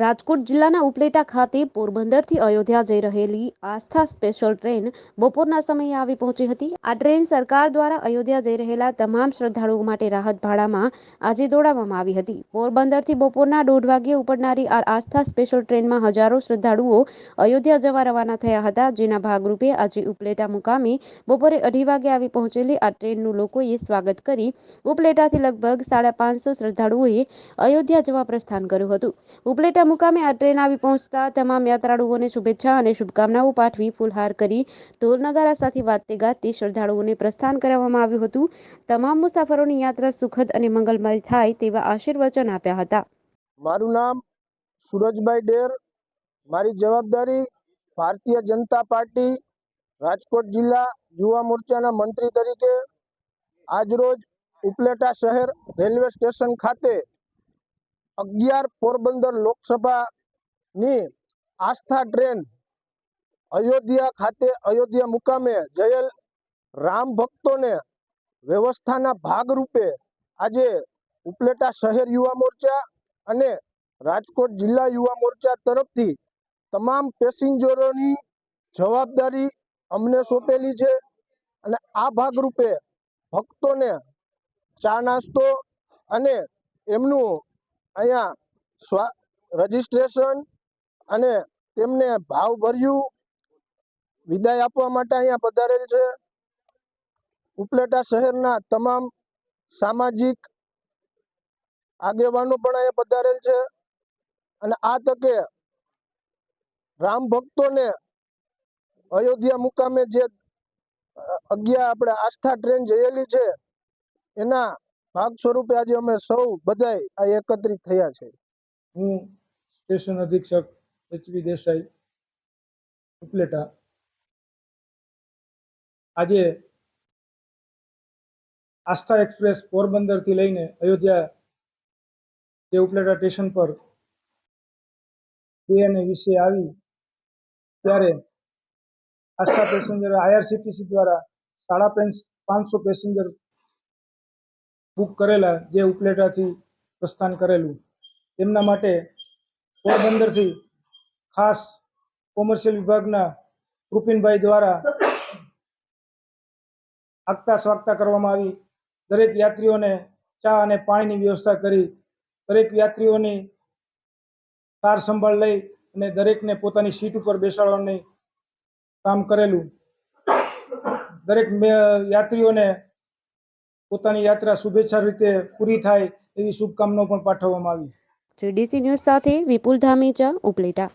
રાજકોટ જિલ્લાના ઉપલેટા ખાતે પોરબંદરથી અયોધ્યા જઈ રહેલી આસ્થા સ્પેશિયલ ટ્રેન બપોરના સમયે આવી પહોંચી હતી. આ ટ્રેન સરકાર દ્વારા અયોધ્યા જઈ રહેલા તમામ શ્રદ્ધાળુઓ માટે રાહત ભાડામાં આજે દોડાવવામાં આવી હતી. પોરબંદરથી બપોરના દોઢ વાગ્યે ઉપડનારી આ આસ્થા સ્પેશિયલ ટ્રેનમાં હજારો શ્રદ્ધાળુઓ અયોધ્યા જવા રવાના થયા હતા, જેના ભાગરૂપે આજે ઉપલેટા મુકામે બપોરે અઢી વાગે આવી પહોંચેલી આ ટ્રેનનું લોકોએ સ્વાગત કરી ઉપલેટાથી લગભગ સાડા પાંચસો શ્રદ્ધાળુઓએ અયોધ્યા જવા પ્રસ્થાન કર્યું હતું. ઉપલેટા મુકામે આ ટ્રેન આવી પહોંચતા તમામ યાત્રાળુઓને શુભેચ્છા અને શુભકામનાઓ પાઠવી ફૂલહાર કરી ઢોલ નગારા સાથે વાતે ગાતે શ્રદ્ધાળુઓને પ્રસ્થાન કરાવવામાં આવ્યું હતું. તમામ મુસાફરોની યાત્રા સુખદ અને મંગલમય થાય તેવા આશીર્વચન આપ્યા હતા. મારું નામ સુરજભાઈ ડેર. મારી જવાબદારી ભારતીય જનતા પાર્ટી રાજકોટ જિલ્લા યુવા મોરચાના મંત્રી તરીકે આજરોજ ઉપલેટા શહેર રેલવે સ્ટેશન ખાતે અગિયાર પોરબંદર લોકસભાની આસ્થા ટ્રેન અયોધ્યા ખાતે અયોધ્યા મુકામે જયેલ રામ ભક્તોને વ્યવસ્થાના ભાગરૂપે આજે ઉપલેટા શહેર યુવા મોરચા અને રાજકોટ જિલ્લા યુવા મોરચા તરફથી તમામ પેસેન્જરોની જવાબદારી અમને સોંપેલી છે અને આ ભાગરૂપે ભક્તોને ચા નાસ્તો અને એમનું અહીંયા સ્વા, રજિસ્ટ્રેશન અને તેમને ભાવભર્યું વિદાય આપવા માટે અહીંયા પધારેલ છે. ઉપલેટા શહેરના તમામ સામાજિક આગેવાનો પણ અહીંયા પધારેલ છે અને આ તકે રામ ભક્તોને અયોધ્યા મુકામે જે અગિયાર આપણે આસ્થા ટ્રેન જયેલી છે, એના ભાગ સ્વરૂપે આજે અમે સૌ બધાય આ એકત્રિત થયા છે. હું સ્ટેશન અધિક્ષક એચવી દેસાઈ ઉપલેટા. આજે આસ્થા એક્સપ્રેસ પોરબંદરથી લઈને અયોધ્યા જે ઉપલેટા સ્ટેશન પર બે અને વીસે આવી, ત્યારે આસ્થા પેસેન્જર આઈઆરસીટીસી દ્વારા સાડા પાંચ પાંચસો પેસેન્જર બુક કરેલા જે ઉપલેટાથી પ્રસ્થાન કરેલું, તેમના માટે પોરબંદરથી ખાસ કોમર્શિયલ વિભાગના કૃપિનભાઈ દ્વારા આગતા સ્વાગતા કરવામાં આવી. દરેક યાત્રીઓને ચા અને પાણીની વ્યવસ્થા કરી, દરેક યાત્રીઓની કાર સંભાળ લઈ અને દરેકને પોતાની સીટ ઉપર બેસાડવાની કામ કરેલું. દરેક યાત્રીઓને પોતાની યાત્રા શુભેચ્છા રીતે પૂરી થાય એવી શુભકામનાઓ પણ પાઠવવામાં આવી. ડીસી ન્યૂઝ સાથે વિપુલ ધામેચા ઉપલેટા.